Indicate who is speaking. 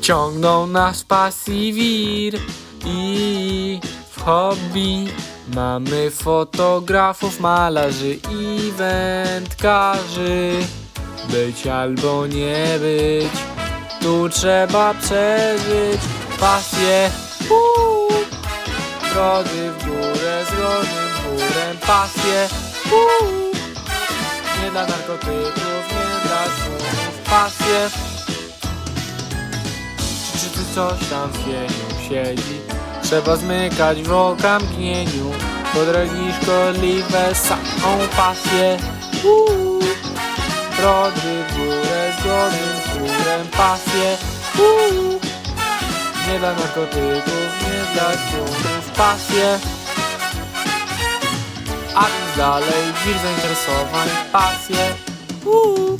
Speaker 1: Ciągną nas pasji wir i w hobby mamy fotografów, malarzy i wędkarzy. Być albo nie być, tu trzeba przeżyć pasję. Uuu. W górę, z godnym chórem pasję. Uuu. Nie dla narkotyków, nie dla słów, pasję. Coś tam w cieniu siedzi? Trzeba zmykać w okamgnieniu Bo drogi szkodliwe są pasje Uuu. Drody w górę z godnym chórem pasje Uuu. Nie dla narkotyków, nie dla słów pasje A więc dalej wir zainteresowań pasje Uuu.